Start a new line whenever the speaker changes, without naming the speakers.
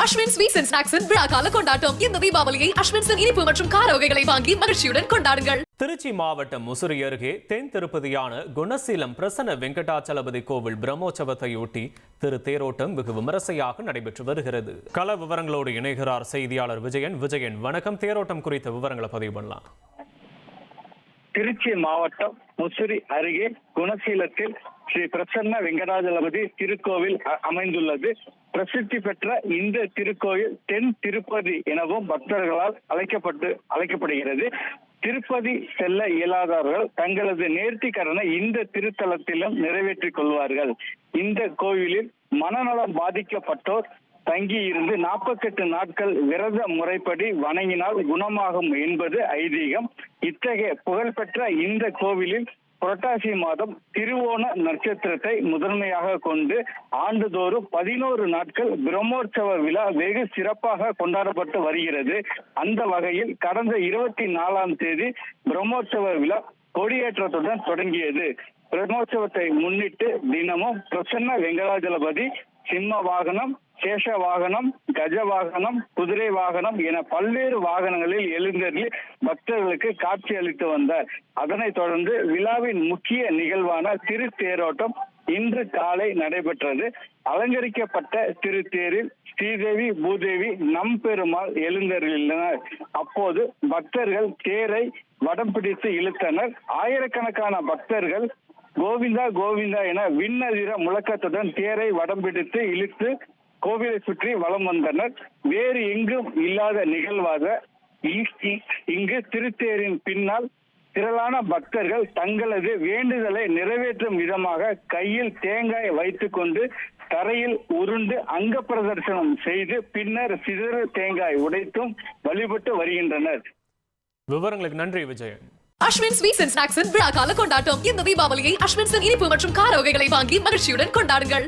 Ashwin sweets and ஸ்நாக்ஸின் விழா கால கொண்டாட்டம். இந்த தீபாவளியை அஸ்வின்ஸின் இனிப்பு மற்றும் கார வகைகளை வாங்கி மகிழ்ச்சியுடன் கொண்டாடுங்கள்.
திருச்சி மாவட்டம் முசிறி அருகே தென் திருப்பதியான குணசீலம் பிரசன்ன வெங்கடாச்சலபதி கோவில் பிரம்மோற்சவத்தையொட்டி திரு தேரோட்டம் வெகு விமரிசையாக நடைபெற்று வருகிறது. கள விவரங்களோடு இணைகிறார் செய்தியாளர் விஜயன். விஜயன் வணக்கம். தேரோட்டம் குறித்த விவரங்களை பதிவு பண்ணலாம்.
திருச்சி மாவட்டம் முசிறி அருகே குணசீலத்தில் ஸ்ரீ பிரசன்ன வெங்கடாஜலபதி திருக்கோவில் அமைந்துள்ளது. பிரசித்தி பெற்ற இந்த திருக்கோயில் தென் திருப்பதி எனவும் பக்தர்களால் அழைக்கப்பட்டு அழைக்கப்படுகிறது. திருப்பதி செல்ல இயலாதவர்கள் தங்களது நேர்த்தி கடனை இந்த திருத்தலத்திலும் நிறைவேற்றிக் கொள்வார்கள். இந்த கோவிலில் மனநலம் பாதிக்கப்பட்டோர் தங்கி இருந்து நாற்பத்தெட்டு நாட்கள் விரத முறைப்படி வணங்கினால் குணமாகும் என்பது ஐதீகம். இத்தகைய புகழ்பெற்ற இந்த கோவிலில் புரட்டாசி மாதம் திருவோண நட்சத்திரத்தை முதன்மையாக கொண்டு ஆண்டுதோறும் பதினோரு நாட்கள் பிரம்மோற்சவ விழா வெகு சிறப்பாக கொண்டாடப்பட்டு வருகிறது. அந்த வகையில் கடந்த இருபத்தி நாலாம் தேதி பிரம்மோற்சவ விழா கொடியேற்றத்துடன் தொடங்கியது. பிரம்மோற்சவத்தை முன்னிட்டு தினமும் பிரசன்ன வெங்கடாஜலபதி சிம்ம வாகனம் சேஷ வாகனம் கஜ வாகனம் குதிரை வாகனம் என பல்வேறு வாகனங்களில் எழுந்தருளி பக்தர்களுக்கு காட்சி அளித்து வந்தார். அதனைத் தொடர்ந்து விழாவின் முக்கிய நிகழ்வான திருத்தேரோட்டம் இன்று காலை நடைபெற்றது. அலங்கரிக்கப்பட்ட திருத்தேரில் ஸ்ரீதேவி பூதேவி நம்பெருமாள் எழுந்தருளினர் அப்போது பக்தர்கள் தேரை வடம் பிடித்து இழுத்தனர். ஆயிரக்கணக்கான பக்தர்கள் கோவிந்தா கோவிந்தா என விண்ணதிர முழக்கத்துடன் தேரை வடம் பிடித்து இழுத்து கோவிலை சுற்றி வலம் வந்தனர். வேறு எங்கும் இல்லாத நிகழ்வாக இங்கு திருத்தேரின் பின்னால் திரளான பக்தர்கள் தங்களது வேண்டுதலை நிறைவேற்றும் விதமாக கையில் தேங்காய் வைத்துக்கொண்டு தரையில் உருண்டு அங்க பிரதர்சனம் செய்து பின்னர் சிதறு தேங்காய் உடைத்தும் வழிபட்டு வருகின்றனர்.
விவரங்களுக்கு நன்றி விஜயன்
அஸ்வின் ஸ்வீட்ஸ் அண்ட் ஸ்நாக்ஸின் விழா கால கொண்டாட்டம். இந்த தீபாவளியை அஸ்வின்ஸின் இனிப்பு மற்றும் கார வகைகளை வாங்கி மகிழ்ச்சியுடன் கொண்டாடுங்கள்.